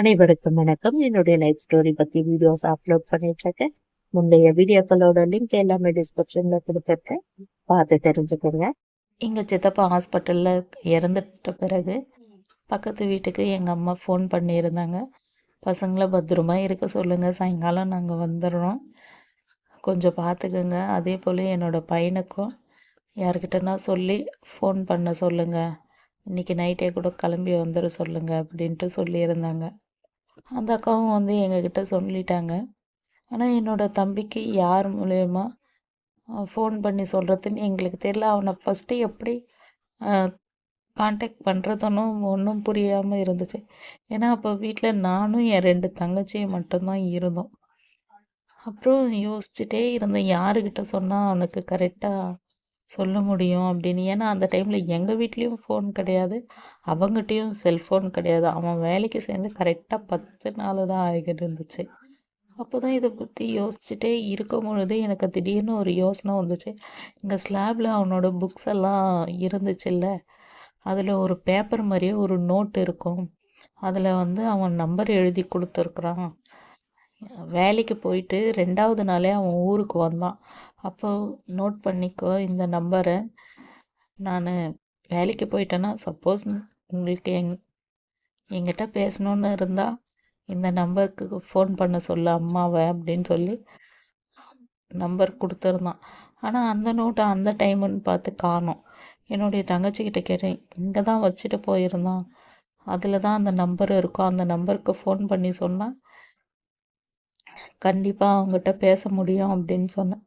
அனைவருக்கும் வணக்கம். என்னுடைய லைஃப் ஸ்டோரி பத்தி வீடியோஸ் அப்லோட் பண்ணிட்டு இருக்கேன் முந்தைய வீடியோக்களோட லிங்க் எல்லாமே டிஸ்கிரிப்ஷன்ல கொடுத்துருக்கேன். பார்த்து தெரிஞ்சுக்கோங்க. எங்க சித்தப்பா ஹாஸ்பிட்டல்ல இறந்துட்ட பிறகு பக்கத்து வீட்டுக்கு எங்க அம்மா ஃபோன் பண்ணியிருந்தாங்க. பசங்களை பத்திரமா இருக்க சொல்லுங்க. சாயங்காலம் நாங்கள் வந்துடுறோம். கொஞ்சம் பார்த்துக்குங்க. அதே போல் என்னோட பையனுக்கும் யார்கிட்டனா சொல்லி ஃபோன் பண்ண சொல்லுங்க. இன்னைக்கு நைட்டே கூட கிளம்பி வந்துட சொல்லுங்க அப்படின்ட்டு சொல்லியிருந்தாங்க. அந்த அக்காவும் வந்து எங்ககிட்ட சொல்லிட்டாங்க. ஆனால் என்னோடய தம்பிக்கு யார் மூலயமா ஃபோன் பண்ணி சொல்கிறதுன்னு எங்களுக்கு தெரியல. அவனை ஃபஸ்ட்டு எப்படி காண்டாக்ட் பண்ணுறதுனும் ஒன்றும் புரியாமல் இருந்துச்சு. ஏன்னா அப்போ வீட்டில் நானும் என் ரெண்டு தங்கச்சியும் மட்டும்தான் இருந்தோம். அப்புறம் யோசிச்சுட்டே இருந்தேன். யாருக்கிட்ட சொன்னால் அவனுக்கு கரெக்டாக சொல்ல முடியும் அப்படின்னு. ஏன்னா அந்த டைமில் எங்கள் வீட்லேயும் ஃபோன் கிடையாது. அவங்ககிட்டையும் செல்ஃபோன் கிடையாது. அவன் வேலைக்கு சேர்ந்து கரெக்டாக பத்து நாள் தான் ஆகிட்டு இருந்துச்சு. அப்போ தான் இதை பற்றி யோசிச்சுட்டே இருக்கும் பொழுது எனக்கு திடீர்னு ஒரு யோசனை வந்துச்சு. இங்கே ஸ்லாபில் அவனோட புக்ஸ் எல்லாம் இருந்துச்சுல்ல அதில் ஒரு பேப்பர் மாதிரியே ஒரு நோட் இருக்கும். அதில் வந்து அவன் நம்பர் எழுதி கொடுத்துருக்குறான். வேலைக்கு போயிட்டு ரெண்டாவது நாளே அவன் ஊருக்கு வந்தான். அப்போது நோட் பண்ணிக்கோ இந்த நம்பரை நான் வேலைக்கு போயிட்டேன்னா சப்போஸ் உங்களுக்கு எங் என்கிட்ட பேசணுன்னு இருந்தால் இந்த நம்பருக்கு ஃபோன் பண்ண சொல்லு அம்மாவை அப்படின்னு சொல்லி நம்பர் கொடுத்துருந்தான் ஆனால் அந்த நோட்டை அந்த டைமுன்னு பார்த்து காணோம். என்னுடைய தங்கச்சிக்கிட்ட கேட்டேன் இங்கே தான் வச்சுட்டு போயிருந்தான். அதில் தான் அந்த நம்பர் இருக்கும் அந்த நம்பருக்கு ஃபோன் பண்ணி சொன்னால் கண்டிப்பாக அவங்ககிட்ட பேச முடியும் அப்படின்னு சொன்னேன்.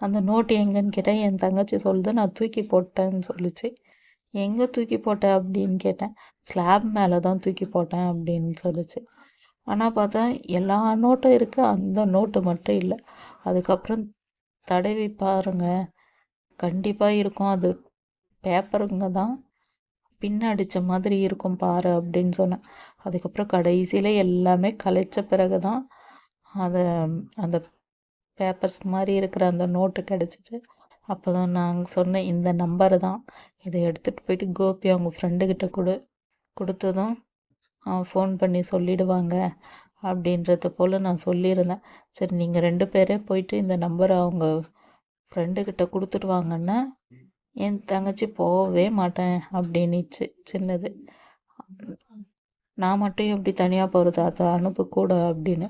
அந்த நோட்டு எங்கன்னு கேட்டேன் என் தங்கச்சி சொல்லுது நான் தூக்கி போட்டேன்னு சொல்லிச்சு. எங்கே தூக்கி போட்டேன் அப்படின்னு கேட்டேன். ஸ்லாப் மேலே தான் தூக்கி போட்டேன் அப்படின்னு சொல்லிச்சு. ஆனால் பார்த்தா எல்லா நோட்டும் இருக்குது அந்த நோட்டு மட்டும் இல்லை. அதுக்கப்புறம் தடவி பாருங்க. கண்டிப்பாக இருக்கும். அது பேப்பருங்க தான். பின்ன அடித்த மாதிரி இருக்கும் பாரு அப்படின்னு சொன்னேன். அதுக்கப்புறம் கடைசியில் எல்லாமே கலைச்ச பிறகு தான் அதை அந்த பேப்பர்ஸ் மாதிரி இருக்கிற அந்த நோட்டு கிடச்சிட்டு அப்போ தான் நாங்கள் சொன்ன இந்த நம்பர் தான். இதை எடுத்துகிட்டு போயிட்டு கோபி அவங்க ஃப்ரெண்டுக்கிட்ட கொடு. கொடுத்ததும் அவன் ஃபோன் பண்ணி சொல்லிடுவாங்க. அப்படின்றத போல் நான் சொல்லியிருந்தேன். சரி நீங்கள் ரெண்டு பேரே போயிட்டு இந்த நம்பரை அவங்க ஃப்ரெண்டுக்கிட்ட கொடுத்துட்டு வாங்கன்னா என் தங்கச்சி போகவே மாட்டேன் அப்படின்னுச்சு சின்னது. நான் மட்டும் எப்படி தனியாக போகிறது அதை அனுப்பக்கூட அப்படின்னு.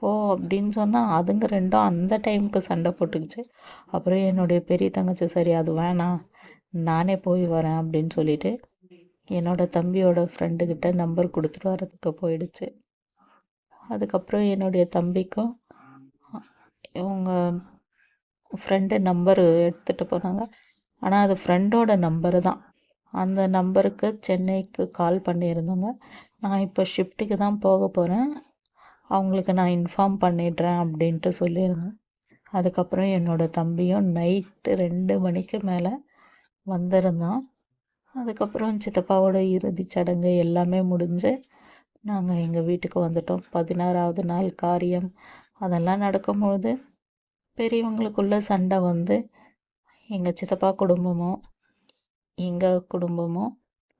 போ அப்படின்னு சொன்னால் அதுங்க ரெண்டும் அந்த டைமுக்கு சண்டை போட்டுக்குச்சு. அப்புறம் என்னுடைய பெரிய தங்கச்சி சரி அது வேணாம். நானே போய் வரேன் அப்படின்னு சொல்லிட்டு என்னோடய தம்பியோட ஃப்ரெண்டுக்கிட்ட நம்பர் கொடுத்துட்டு வரதுக்கு போயிடுச்சு. அதுக்கப்புறம் என்னுடைய தம்பிக்கும் இவங்க ஃப்ரெண்டு நம்பரு எடுத்துகிட்டு போனாங்க. ஆனால் அது ஃப்ரெண்டோட நம்பரு தான். அந்த நம்பருக்கு சென்னைக்கு கால் பண்ணியிருந்தோங்க. நான் இப்போ ஷிஃப்ட்டுக்கு தான் போக போகிறேன் அவங்களுக்கு நான் இன்ஃபார்ம் பண்ணிடுறேன் அப்படின்ட்டு சொல்லியிருந்தேன். அதுக்கப்புறம் என்னோடய தம்பியும் நைட்டு ரெண்டு மணிக்கு மேலே வந்திருந்தான். அதுக்கப்புறம் சித்தப்பாவோட இறுதி சடங்கு எல்லாமே முடிஞ்சு நாங்கள் எங்கள் வீட்டுக்கு வந்துட்டோம். பதினாறாவது நாள் காரியம். அதெல்லாம் நடக்கும்பொழுது பெரியவங்களுக்குள்ள சண்டை வந்து எங்கள் சித்தப்பா குடும்பமும் எங்கள் குடும்பமும்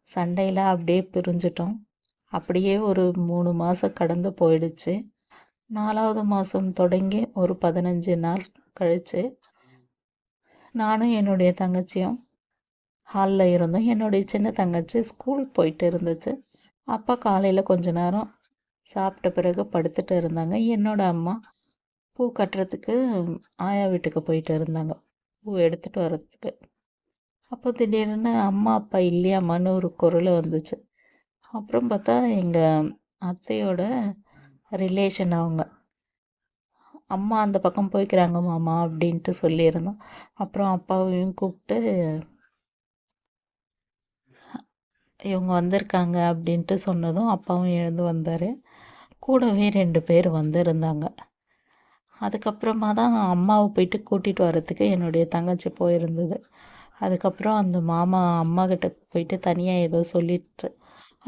சண்டையில் அப்படியே பிரிஞ்சிட்டோம். அப்படியே ஒரு மூணு மாதம் கடந்து போயிடுச்சு. நாலாவது மாதம் தொடங்கி ஒரு பதினஞ்சு நாள் கழித்து நானும் என்னுடைய தங்கச்சியும் ஹாலில் இருந்தோம். என்னுடைய சின்ன தங்கச்சி ஸ்கூல் போயிட்டு இருந்துச்சு. அப்பா காலையில் கொஞ்ச நேரம் சாப்பிட்ட பிறகு படுத்துட்டு இருந்தாங்க. என்னோடய அம்மா பூ கட்டுறதுக்கு ஆயா வீட்டுக்கு போயிட்டு இருந்தாங்க. பூ எடுத்துகிட்டு வர்றதுக்கு. அப்போ திடீர்னு அம்மா அப்பா இல்லையாம்மான்னு ஒரு குரல் வந்துச்சு. அப்புறம் பார்த்தா எங்கள் அத்தையோட ரிலேஷன் அவங்க. அம்மா அந்த பக்கம் போய்க்கிறாங்க மாமா அப்படின்ட்டு சொல்லியிருந்தோம். அப்புறம் அப்பாவையும் கூப்பிட்டு இவங்க வந்திருக்காங்க அப்படின்ட்டு சொன்னதும் அப்பாவும் எழுந்து வந்தார். கூடவே ரெண்டு பேர் வந்திருந்தாங்க. அதுக்கப்புறமா தான் அம்மாவை போயிட்டு கூட்டிகிட்டு வரத்துக்கு என்னுடைய தங்கச்சி போயிருந்தது. அதுக்கப்புறம் அந்த மாமா அம்மா கிட்ட போயிட்டு தனியாக ஏதோ சொல்லிட்டு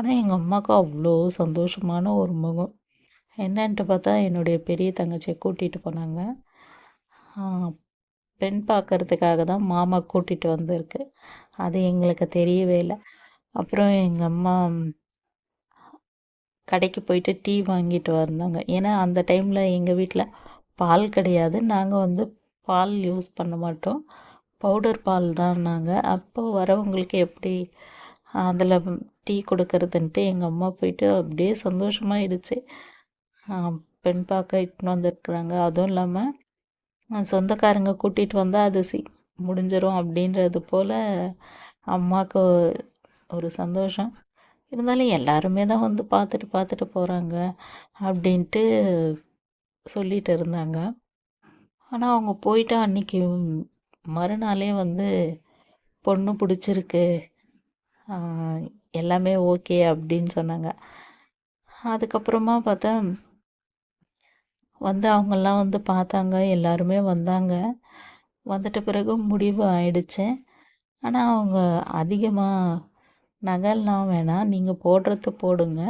ஆனால் எங்கள் அம்மாவுக்கு அவ்வளோ சந்தோஷமான ஒரு முகம். என்னன்ட்டு பார்த்தா என்னுடைய பெரிய தங்கச்சியை கூட்டிகிட்டு போனாங்க. பெண் பார்க்கறதுக்காக தான் மாமா கூட்டிகிட்டு வந்திருக்கு. அது எங்களுக்கு தெரியவே இல்லை. அப்புறம் எங்கள் அம்மா கடைக்கு போயிட்டு டீ வாங்கிட்டு வந்தாங்க. ஏன்னா அந்த டைமில் எங்கள் வீட்டில் பால் கிடையாது. நாங்கள் வந்து பால் யூஸ் பண்ண மாட்டோம். பவுடர் பால் தான் நாங்கள் அப்போது வரவங்களுக்கு எப்படி அதில் டீ கொடுக்கறதுன்ட்டு எங்கள் அம்மா போயிட்டு அப்படியே சந்தோஷமாயிடுச்சு. பெண் பார்க்க இட்டுன்னு வந்திருக்குறாங்க. அதுவும் இல்லாமல் சொந்தக்காரங்க கூட்டிகிட்டு வந்தால் அது சி முடிஞ்சிடும் அப்படின்றது போல் அம்மாவுக்கு ஒரு சந்தோஷம். இருந்தாலும் எல்லாருமே தான் வந்து பார்த்துட்டு பார்த்துட்டு போகிறாங்க அப்படின்ட்டு சொல்லிட்டு இருந்தாங்க. ஆனால் அவங்க போயிட்டு அன்றைக்கி மறுநாளே வந்து பொண்ணு பிடிச்சிருக்கு. எல்லாமே ஓகே அப்படின்னு சொன்னாங்க. அதுக்கப்புறமா பார்த்தா வந்து அவங்கெல்லாம் வந்து பார்த்தாங்க எல்லாருமே வந்தாங்க. வந்துட்ட பிறகு முடிவு ஆயிடுச்சு. ஆனால் அவங்க அதிகமாக நகைலாம் வேணாம் நீங்கள் போடுறது போடுங்க.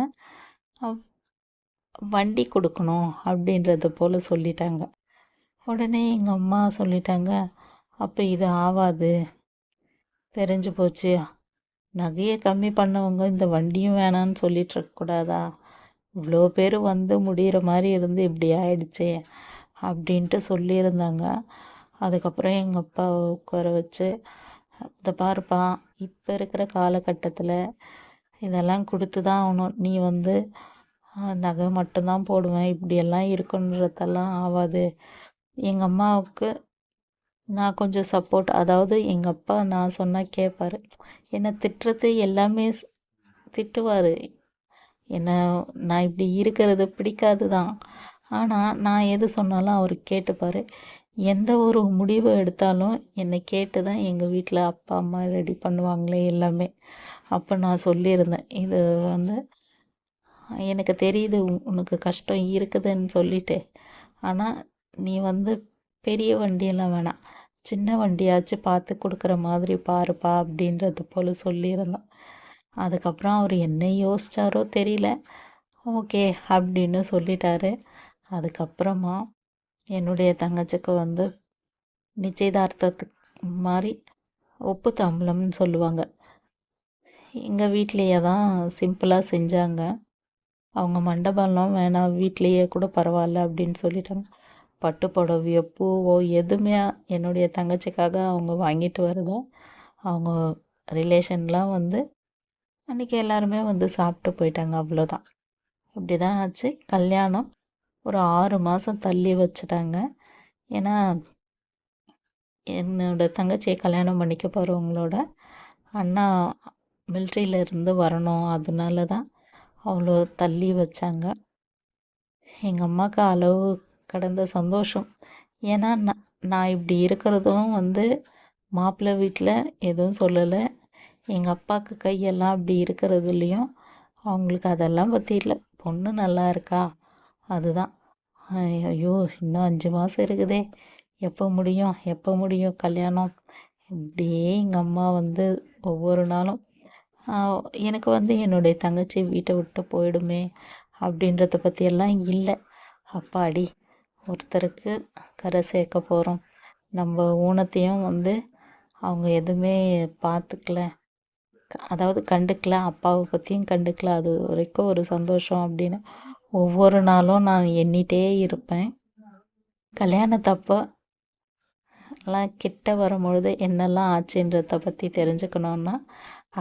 வண்டி கொடுக்கணும் அப்படின்றது போல் சொல்லிட்டாங்க. உடனே எங்கள் அம்மா சொல்லிட்டாங்க அப்போ இது ஆவாது. தெரிஞ்சு போச்சு. நகையை கம்மி பண்ணவங்க இந்த வண்டியும் வேணான்னு சொல்லிட்டு இருக்கக்கூடாதா இவ்வளோ பேர் வந்து முடிகிற மாதிரி இருந்து இப்படி ஆயிடுச்சே அப்படின்ட்டு சொல்லியிருந்தாங்க. அதுக்கப்புறம் எங்கள் அப்பாவை உட்கார வச்சு இதை பாருப்பா இப்போ இருக்கிற காலகட்டத்தில் இதெல்லாம் கொடுத்து தான் ஆகணும். நீ வந்து நகை மட்டும்தான் போடுவேன். இப்படியெல்லாம் இருக்குன்றதெல்லாம் ஆகாது எங்கள் அம்மாவுக்கு நான் கொஞ்சம் சப்போர்ட் அதாவது எங்கள் அப்பா நான் சொன்னால் கேட்பார் என்னை திட்டுறது எல்லாமே திட்டுவார். என்ன நான் இப்படி இருக்கிறது பிடிக்காது தான் ஆனால் நான் எது சொன்னாலும் அவர் கேட்டுப்பார். எந்த ஒரு முடிவு எடுத்தாலும் என்னை கேட்டு தான் எங்கள் வீட்டில் அப்பா அம்மா ரெடி பண்ணுவாங்களே எல்லாமே. அப்போ நான் சொல்லியிருந்தேன். இது வந்து எனக்கு தெரியுது உனக்கு கஷ்டம் இருக்குதுன்னு சொல்லிட்டு. ஆனால் நீ வந்து பெரிய வண்டியெல்லாம் வேணாம். சின்ன வண்டியாச்சும் பார்த்து கொடுக்குற மாதிரி பாருப்பா அப்படின்றது போல் சொல்லியிருந்தோம் அதுக்கப்புறம் அவர் என்ன யோசிச்சாரோ தெரியல. ஓகே அப்படின்னு சொல்லிட்டாரு. அதுக்கப்புறமா என்னுடைய தங்கச்சிக்கு வந்து நிச்சயதார்த்தத்துக்கு மாதிரி உப்பு தம்பளம்னு சொல்லுவாங்க. எங்கள் வீட்லேயே தான் சிம்பிளாக செஞ்சாங்க. அவங்க மண்டபம்லாம் வேணாம் வீட்லேயே கூட பரவாயில்ல அப்படின்னு சொல்லிட்டாங்க. பட்டு புடவையோ பூவோ எதுவுமே என்னுடைய தங்கச்சிக்காக அவங்க வாங்கிட்டு வரதோ அவங்க ரிலேஷன்லாம் வந்து அன்றைக்கி எல்லாருமே வந்து சாப்பிட்டு போயிட்டாங்க அவ்வளோதான். இப்படி தான் ஆச்சு. கல்யாணம் ஒரு ஆறு மாதம் தள்ளி வச்சுட்டாங்க. ஏன்னா என்னோடய தங்கச்சியை கல்யாணம் பண்ணிக்க போகிறவங்களோட அண்ணா மில்ட்ரியில் இருந்து வரணும். அதனால தான் அவ்வளோ தள்ளி வச்சாங்க. எங்கள் அம்மாவுக்கு அளவு கடந்த சந்தோஷம். ஏன்னா நான் நான் இப்படி இருக்கிறதும் வந்து மாப்பிள்ளை வீட்டில் எதுவும் சொல்லலை. எங்கள் அப்பாவுக்கு கையெல்லாம் அப்படி இருக்கிறதுலையும் அவங்களுக்கு அதெல்லாம் பற்றி இல்லை. பொண்ணு நல்லா இருக்கா? அதுதான். ஐயோ இன்னும் அஞ்சு மாதம் இருக்குதே. எப்போ முடியும்? எப்போ முடியும் கல்யாணம்? இப்படியே எங்கள் அம்மா வந்து ஒவ்வொரு நாளும் எனக்கு வந்து என்னுடைய தங்கச்சி வீட்டை விட்டு போயிடுமே அப்படின்றத பற்றியெல்லாம் இல்லை. அப்பாடி ஒருத்தருக்கு கரை சேர்க்க போகிறோம் நம்ம ஊனத்தையும் வந்து அவங்க எதுவுமே பார்த்துக்கல அதாவது கண்டுக்கல. அப்பாவை பற்றியும் கண்டுக்கல. அது வரைக்கும் ஒரு சந்தோஷம் அப்படின்னு ஒவ்வொரு நாளும் நான் எண்ணிட்டே இருப்பேன். கல்யாணத்தப்போ எல்லாம் கிட்ட வரும்பொழுது என்னெல்லாம் ஆச்சுன்றதை பற்றி தெரிஞ்சுக்கணுன்னா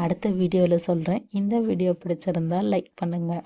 அடுத்த வீடியோவில் சொல்கிறேன் இந்த வீடியோ பிடிச்சிருந்தால் லைக் பண்ணுங்கள்